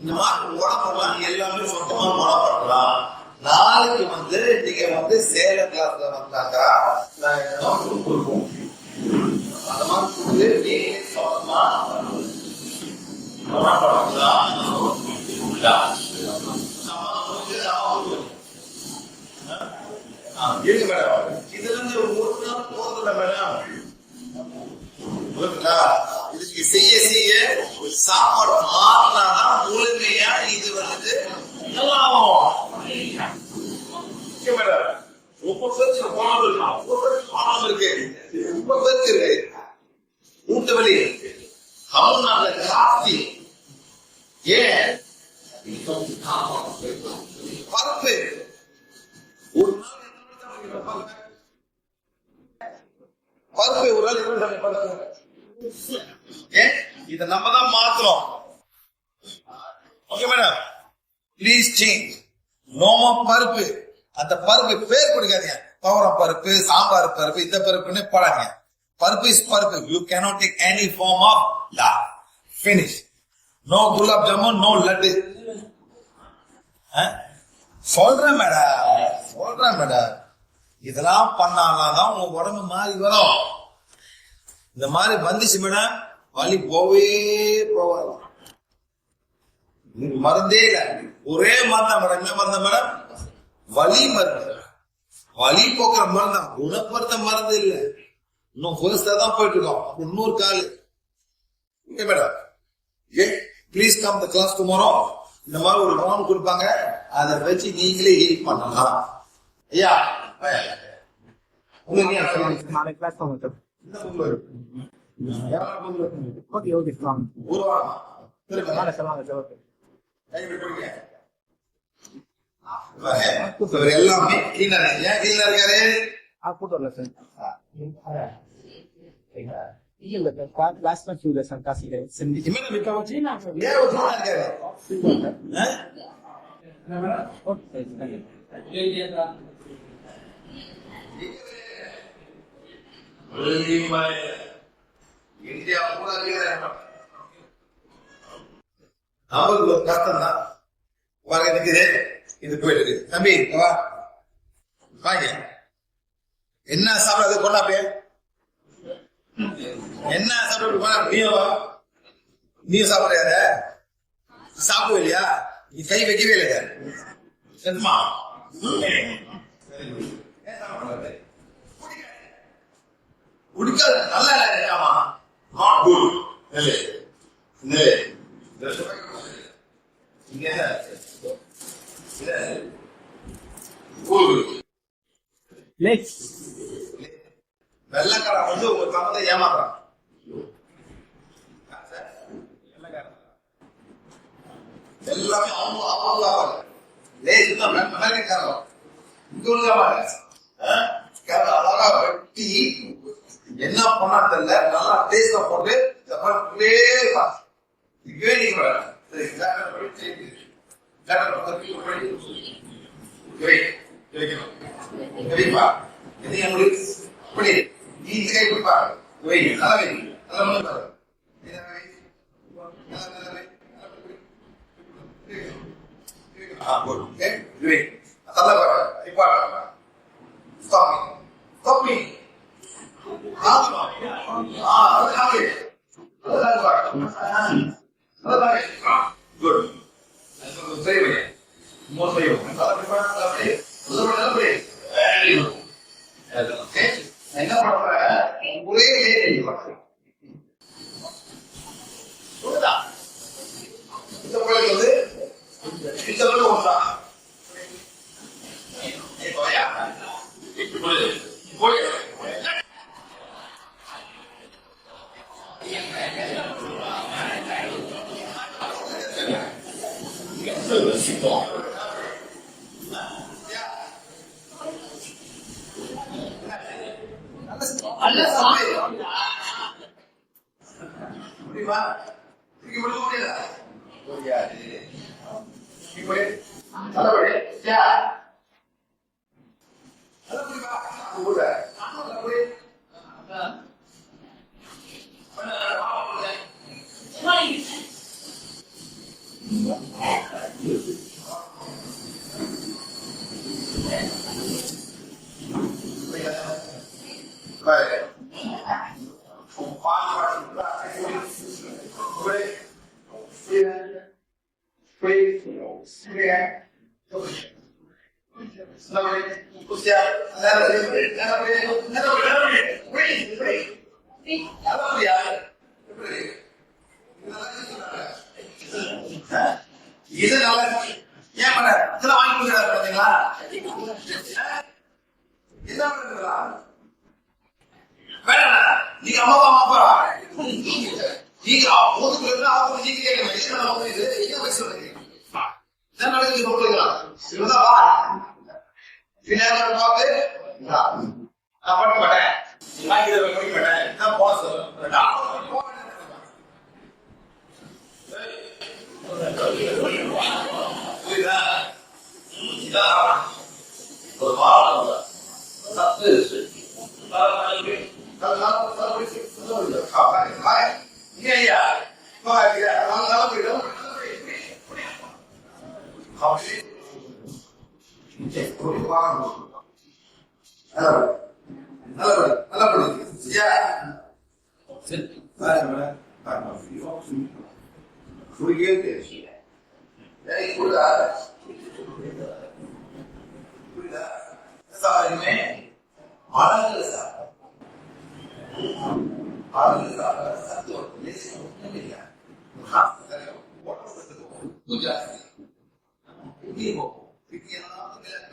இந்த மாதிரி உடம்பெல்லாம் எல்லாமே சொந்தமா குணப்படுத்தலாம் நாளைக்கு வந்து நீங்க வந்து சேல கிளாஸ்ல வந்தாக்கா கொடுப்போம். அந்த மாதிரி கொடுத்து நீங்க சொந்தமா இருங்க மேடம். இதுல இருந்து ஒரு நாள் போறதில்ல மேடம். இதுக்கு செய்ய செய்ய some or ப்ளீஸ் சேஞ்ச் நோமா பருப்பு. அந்த பருப்பு பேர் கொடுக்காதீங்க. துவரம் பருப்பு சாம்பார் பருப்பு இந்த பருப்புன்னு போடாதீங்க. பருப்பு இஸ் பருப்பு. You cannot take any form of law. Finish no gulab jamun no laddu சொல்றேன் மேடம் சொல்றேன் மேடம் இதெல்லாம் பண்ணாதான் உங்க உடம்பு மாறி வரும். இந்த மாதிரி வந்துச்சு மேடம் வலி போவே போவாது மருந்தே இல்லை. ஒரே மருந்தா மேடம்? என்ன மருந்தா மேடம்? வலி மருந்து. வலி போக்குற மருந்தா. குணப்படுத்த மருந்து இல்ல. இன்னும் ஃபர்ஸ்டா தான் போயிட்டு இருக்கோம் அப்ப இன்னொரு call. Okay madam. A please come the class tomorrow இந்த மாதிரி ஒரு லோன் கொடுப்பாங்க. அதை வச்சு நீங்களே ஹீல் பண்ணலாம். ஐயா? நாளைக்கு கிளாஸ்? ஓகே ஓகே வாங்க. ஒரு வாரமா? சார் வாங்க சார் ஓகே. இவர் எல்லாமே cleaner. ஏன் cleaner இருக்காரு? ஆ கூட்டு வரல சார் இல்ல சார் கிளாஸ் தான் கியூல சார் காசு இல்லை செஞ்சு இவனை விக்க வச்சு ஏன் ஒரு cleaner இருக்காரு? ஆ? ஓகே சார் இந்தியா பூரா. அவங்களுக்கு ஒரு கஷ்டம் தான் பாருங்க நிக்குது இது போயிடுது. இருக்கு தம்பி வா. வாங்க. என்ன சாப்பிடாது கொண்டா அப்படியே? என்ன சாப்பிட போனா நீ வா. நீயும் சாப்பிடாத சாப்பிடுவே இல்லையா நீ கை வைக்கவே இல்லையா? சத்துமா குடிக்காது நல்லா இருக்காமா நாட் குட். இல்லை இல்லை வெள்ளக்காரன் வந்து உங்க தம்பத்தை ஏமாத்துறான் எல்லாமே அவங்க அவங்க லேசு தான் அமெரிக்காரன் இங்க அழகா வெட்டி என்ன பண்ணா தெரியல நல்லா டேஸ்ட்ல போட்டு நீங்க வேணாம். சரி, ஜாக்கிரதை பண்ணி செய்யுங்க. ஜாக்கிரதை பண்ணி பண்ணி. வை, வைக்கணும். சரிப்பா இது உங்களுக்கு இப்படி நீ இந்த கை கொடுப்பா வை நல்லா வை நல்லா பண்ணி பாரு இதை வை. நல்லா, நல்லா வை. நல்லா வை. ஆ, good. Okay? மூணு என்ன பண்ண ஒரே லேட் அடிக்கலாம் புரியுதா இந்த பிள்ளைக்கு வந்து இந்த பிள்ளை ஒன்றா போயா போய் நல்ல சமையல் முடியுமா இதுக்கு முடிய முடியல முடியாது இப்படி நல்லபடி யா நல்லபடிமா கூட நல்லபடி Vai. Um quatro bit. Three. இது நல்ல ஏன் பண்ண இதெல்லாம் வாங்கி கொடுக்குறாரு பாத்தீங்களா என்ன பண்ணுறா வேணாம் நீங்க அம்மா அம்மா அப்பா நீங்க இருந்தா அவங்க நீங்க கேட்கணும் என்ன அவங்க இது என்ன வயசு வந்து என்ன நடக்குது நோக்கலாம் இவதான் வா பின்னாடி பார்த்து நான் பண்ண மாட்டேன் நான் இதை படிக்க மாட்டேன் நான் போக சொல்றேன் புரியுதா இதான் ஒரு பாடம் சத்து அழகு சார் இதெல்லாம்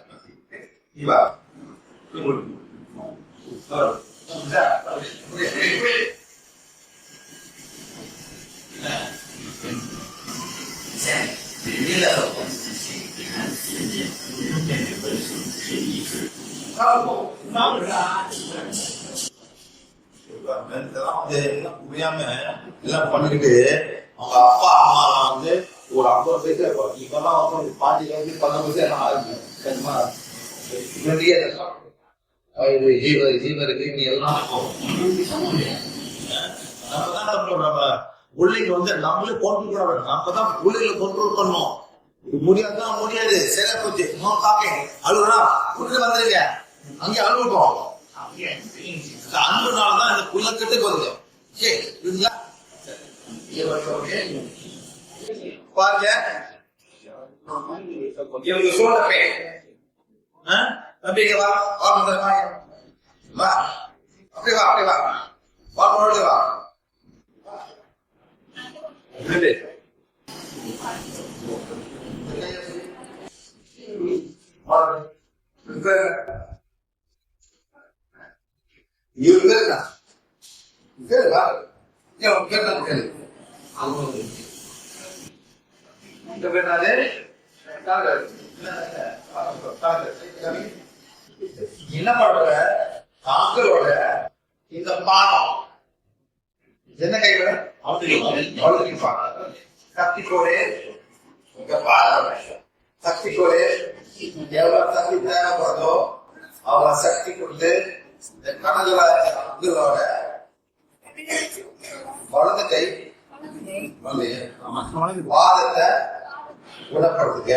வந்து எல்லாம் புரியாம எல்லாம் பண்ணிக்கிட்டு அவங்க அப்பா அம்மா எல்லாம் வந்து ஒரு ஐம்பது பைசா இருக்கும் இப்பெல்லாம் வந்து ஒரு பாஞ்சு வந்து பன்னெண்டு பைசா எல்லாம் ஆகுது சரிமா ஜீவ எல்லாம் நம்ம தான் நம்ம வந்து நம்மளே பண்ண நம்ம தான் பண்ணணும் முடியாதுன்னா முடியாது சரியா போச்சு நோ டாக்கிங் அழுகுறா கூட்டிட்டு வந்துருங்க அங்கே இந்த அன்புனால தான் இந்த புள்ள வருது பாருங்க இவங்க பேர் தம்பி இங்க வா வா வா அப்படி வா அப்படி வா வா முன்னாடி வா இவங்க கேளு வா ஏன் கேட்டாங்க கேளு இந்த பேர் என்ன பண்ற தாங்களோட இந்த பானம் என்ன கைவிட சக்திக்கோடு இங்க பாருங்க சக்திக்கோடு எவ்வளவு சக்தி தேவைப்படுதோ அவ்வளவு சக்தி கொண்டு இந்த கணக்குல அங்குகளோட வலது கை. வாதத்தை குணப்படுத்துங்க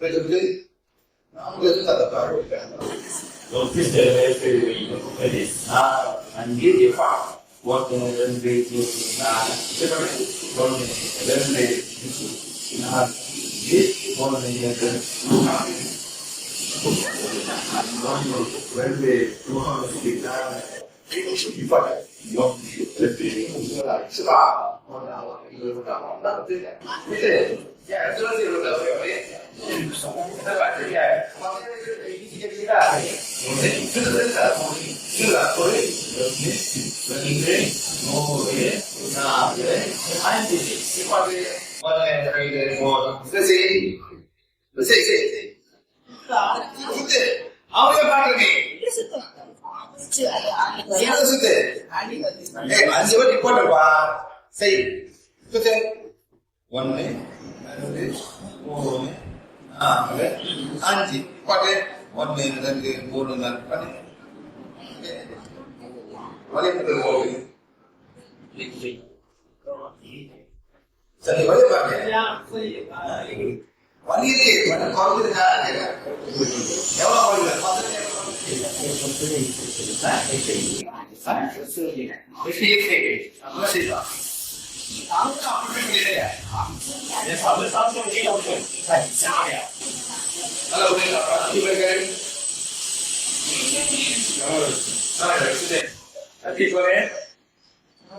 பிறகு நாங்கள் இருந்து அதை பார்க்கலாம் ஒன்று ரெண்டு மூணு நாலு ஒன்று ரெண்டு நாலு ஒன்று நாலு ரெண்டு மூணு நாலு di pada yang lebih murah, serah, mana, mana, mana, mana, mana, hospital. Yung 是吧？不是，这是有的，有的。这把这些，我现在就是一些鸡蛋，我们这个真的，这个所以 一块的，我那个那个我这是，这是这是，不是，அவங்க பாக்குறீங்க என்ன சுத்து ஏய் அஞ்சு வாட்டி போட்டப்பா சரி சுத்து ஒன்னு ಮೂರು ನಾಲ್ಕು அஞ்சு பட்டு ஒன்று ரெண்டு மூணு நாலு பட்டு வலிப்பு ஓவி சரி வலிப்பாங்க வலியுது பட் குறைஞ்சிருக்காங்க எவ்வளோ வலிவு பதினஞ்சு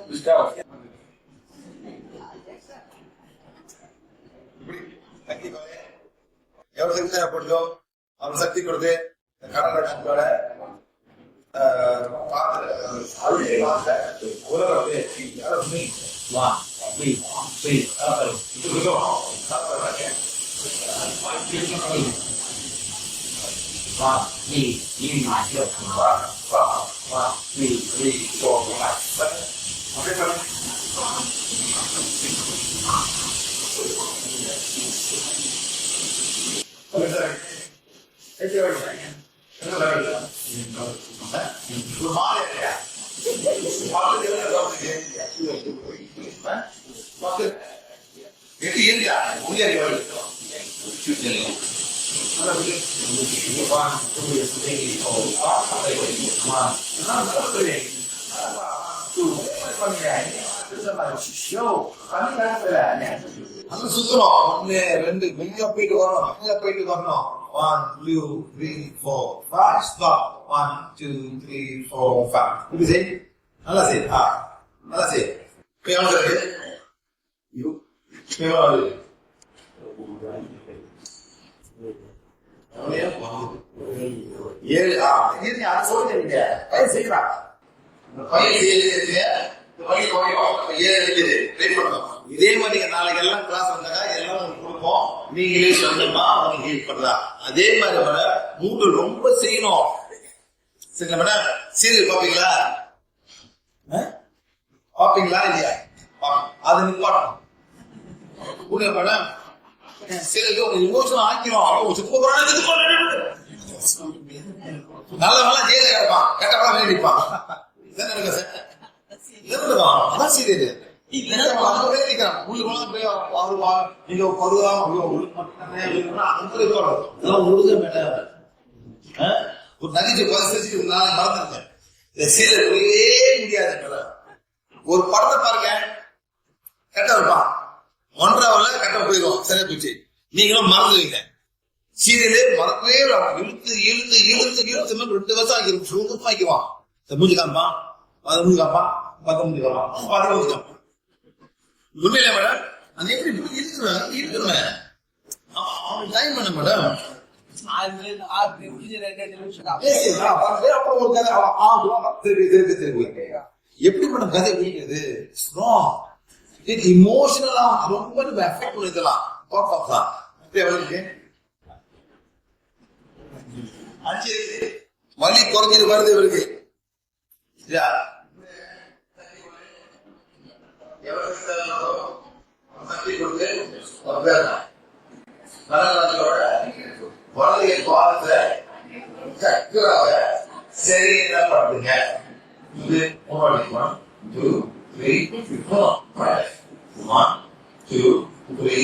Gustavo. ఎవరు చెప్తే అప్పట్లో అనుశక్తి కొడితే కర్ణాటక ఆవిడ కూలర్ అవుతుంది one, three, three, uh, two, go. ว่าที่ยี่มาเยอะว่าว่าว่าเที่อที่ตัว้าโอเคครับไอ้เจ้าอะไรเนี่ยอะไรเนี่ยมาเลยเนี่ยมาเลยเนี่ยเราเนี่ย எட்டு ஏரியா உயர் எவ்வளவு அது சுத்தணும் ஒன்னு ரெண்டு மெல்ல போயிட்டு வரணும் மெல்ல போயிட்டு வரணும் one two three four five stop one two three four five இப்படி செய் நல்லா செய் ஆ நல்லா செய் எவ்வளோ வருது ஏழு ஏழு அது சொல்லுங்க பையன் செய்யலாம் பையன் செய்யறது இந்த பையன் குறையும். ஏழு இருக்குது. வெயிட் பண்ணணும் இதே மாதிரி நாளைக்கு எல்லாம் கிளாஸ் வந்தாங்க எல்லாம் உங்களுக்கு கொடுப்போம். நீங்களே சொந்தமா அவங்க ஹெல்ப் பண்ணலாம் அதே மாதிரி வர மூட்டு ரொம்ப செய்யணும். சரிங்களா மேடம்? சீரியல் பாப்பீங்களா ஆ? பாப்பீங்களா இல்லையா. அது மேடம் சீரியலுக்கு ஒரு இமோஷனல் ஆக்கிரும் அவங்க சுத்த போறாங்க இது போறாங்க நல்ல வேலை ஜெயில கிடப்பான். கெட்ட வேலை வெளியே நிற்பான் இதான் நடக்கும் சார் நடக்கும் அதான் சீரியல். ஒரு நகைச்சு புரியவே முடியாது. ஒரு படத்தை பாருங்க கெட்ட இருப்பான் ஒன்றரை கெட்ட போயிடும் சரியா போச்சு நீங்களும் மறந்துவீங்க சீரியலே மறக்கவே இழுத்து இழுத்து இழுத்து இழுத்து ரெண்டு வருஷம் ஆகிரும் சுருங்கமா ஆக்கிவான் இந்த மூஞ்சி காப்பான் அதை மூஞ்சி காப்பான் பத்த மூஞ்சி காப்பான் பத்த மூஞ்சி காப்பான் உண்மையில மேடம் அந்த எப்படி இப்படி இருக்கிறேன் இருக்கிறேன் அவன் டைம் பண்ண மேடம் அப்புறம் ஒரு கதை அவன் ஆ சொல்லுவான். எப்படி மேடம் கதை புரியுது இமோஷனலா ரொம்ப நம்ம எஃபெக்ட் பண்ணிக்கலாம் இதெல்லாம். அப்படியே எவ்வளவு வலி குறைஞ்சிட்டு வருது இவருக்கு. இல்லையா? எவ்வளவு குழந்தைய பாதத்துல சக்கராவ சரியா படுத்துங்க இது முன்னாடி one two three four five one two three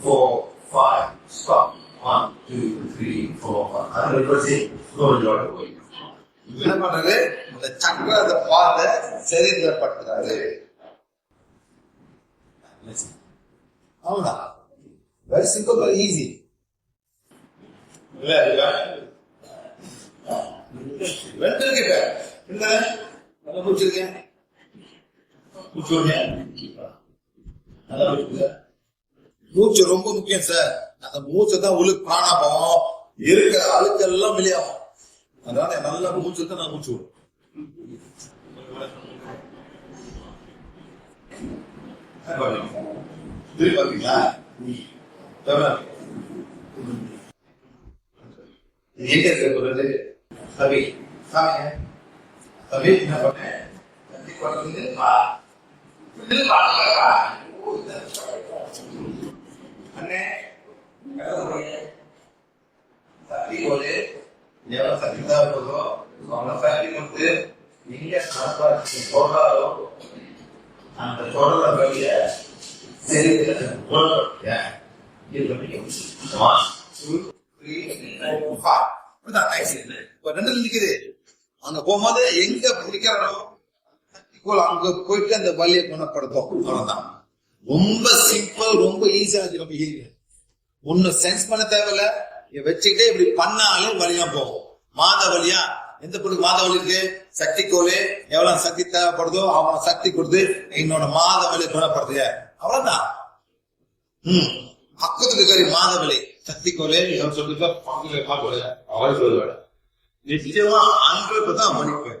four five stop one two three four five அது பற்றி நோயோட போய் என்ன பண்றது? இந்த சக்கரத்தை பாத சரியில படுத்துறாரு அவ்வளவுதான் வெரி சிம்பிள் வெரி ஈஸி இல்ல இல்ல. வெட்டிருக்க இல்ல நல்லா மூச்சு நல்லா மூச்சு ரொம்ப முக்கியம் சார். அந்த மூச்சை தான் உள்ள பிராணாபம் இருக்கிற அழுக்கெல்லாம் வெளியாகும். அதனால நல்லா மூச்சு தான் நான் மூச்சு விடும். திருப்பி பார்த்தீங்களா எங்க இருக்க சாமிங்க. தவி என்ன பண்ணேன் தம்பி குழந்தை வா அண்ணே போதோ கொடுத்து நீங்க சொல்றாரோ அந்த தொடர வழிய சரி Yeah. One, இருக்குது அங்க போகும்போது எங்க பிடிக்கிறாரோ அங்க போயிட்டு அந்த வலியை குணப்படுத்தும். அவ்வளவுதான். ரொம்ப சிம்பிள் ரொம்ப ஈஸியா நம்ம பிஹேவியர் ஒன்னும் சென்ஸ் பண்ண தேவையில்ல. இதை வச்சுக்கிட்டே இப்படி பண்ணாலே வழியா போகும். மாத வழியா எந்த பொண்ணுக்கு மாத வழி இருக்கு? சக்தி கோலு எவ்வளவு சக்தி தேவைப்படுதோ அவன் சக்தி கொடுத்து என்னோட மாத வழி குணப்படுத்துக. அவ்வளவுதான். ம். பக்கத்துக்கு மாத வலி. சக்தி கோலு எவ்வளவு சொல்லிட்டு நிச்சயமா அன்பு தான் மன்னிப்பு.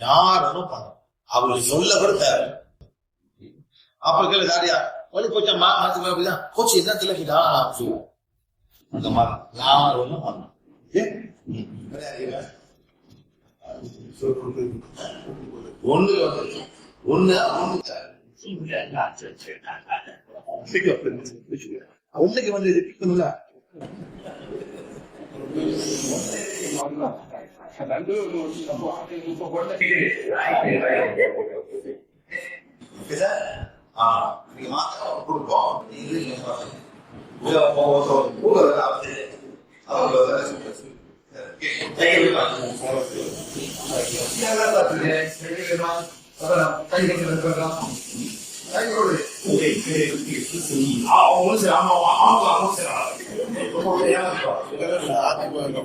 யாரும் பண்ண அவங்களுக்கு சொல்ல கூட தேவை அப்ப கேளு தாடியா வலி போச்சா? மா மாத்து அப்படிதான். கோச்சு என்ன தெரியலா சொல்லுவோம். அந்த மாதிரி யார் ஒண்ணும் பண்ணணும் ஒண்ணு ஒண்ணு ஒண்ணுக்கு வந்து இருக்கணும்ல ஓகே ஆ நீங்க மாத்திரை கொடுப்போம் நீங்க நீங்க பாருங்க. உள்ள போக கூட வந்து அவங்க கொண்டு